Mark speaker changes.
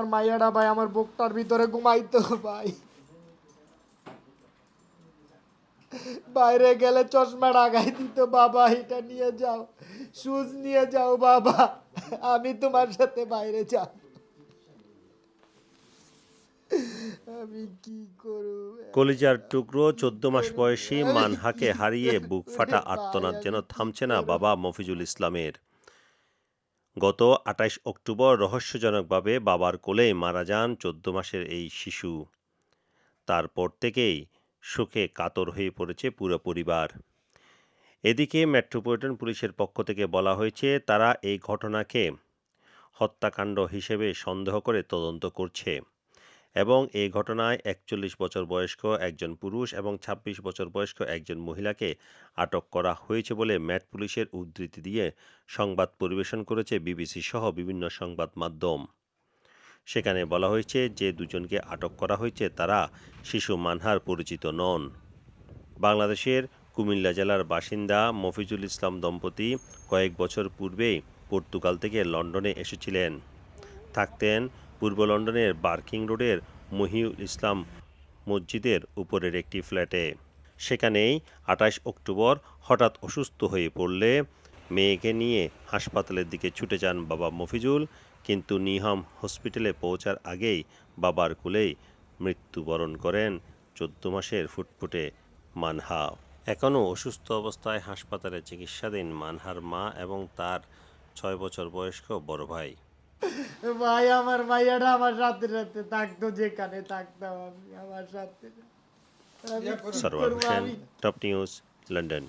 Speaker 1: আমার মাইয়াটা ভাই আমার বুকটার ভিতরে ঘুমাইতো ভাই। বাইরে গেলে চশমা লাগাই দিত বাবা এটা নিয়ে যাও শুজ নিয়ে যাও বাবা আমি তোমার সাথে বাইরে যাব। আমি কি করব?
Speaker 2: কলিজার টুকরো চোদ্দ মাস বয়সী মানহাকে হারিয়ে বুক ফাটা আর্তনাদ যেন থামছে না বাবা মফিজুল ইসলামের। গত আটাইশ অক্টোবর রহস্যজনকভাবে বাবার কোলে মারা যান চোদ্দ মাসের এই শিশু। তারপর থেকেই শোকে কাতর হয়ে পড়েছে পুরো পরিবার। এদিকে মেট্রোপলিটন পুলিশের পক্ষ থেকে বলা হয়েছে, তারা এই ঘটনাকে হত্যাকাণ্ড হিসেবে সন্দেহ করে তদন্ত করছে। এবং এই ঘটনায় একচল্লিশ বছর বয়স্ক একজন পুরুষ এবং ২৬ বছর বয়স্ক একজন মহিলাকে আটক করা হয়েছে বলে ম্যাট পুলিশের উদ্ধৃতি দিয়ে সংবাদ পরিবেশন করেছে বিবিসি সহ বিভিন্ন সংবাদ মাধ্যম। সেখানে বলা হয়েছে যে দুজনকে আটক করা হয়েছে তারা শিশু মানহার পরিচিত নন। বাংলাদেশের কুমিল্লা জেলার বাসিন্দা মফিজুল ইসলাম দম্পতি কয়েক বছর পূর্বেই পর্তুগাল থেকে লন্ডনে এসেছিলেন। থাকতেন পূর্ব লন্ডনের বার্কিং রোডের মহিউল ইসলাম মসজিদের উপরের একটি ফ্ল্যাটে। সেখানেই আঠাশ অক্টোবর হঠাৎ অসুস্থ হয়ে পড়লে মেয়েকে নিয়ে হাসপাতালের দিকে ছুটে যান বাবা মফিজুল, কিন্তু নিহাম হসপিটালে পৌঁছার আগেই বাবার কুলেই মৃত্যুবরণ করেন চোদ্দ মাসের ফুটফুটে মানহা। এখনও অসুস্থ অবস্থায় হাসপাতালে চিকিৎসাধীন মানহার মা এবং তার ছয় বছর বয়স্ক বড় ভাই।
Speaker 1: ভাই আমার মাইয়াটা আমার সাথে সাথে থাকতো যেখানে থাকতাম আমি আমার সাথে আমি কি
Speaker 2: সরওয়ার
Speaker 1: করব
Speaker 2: হোসেন
Speaker 1: আমি
Speaker 2: টপ নিউজ লন্ডন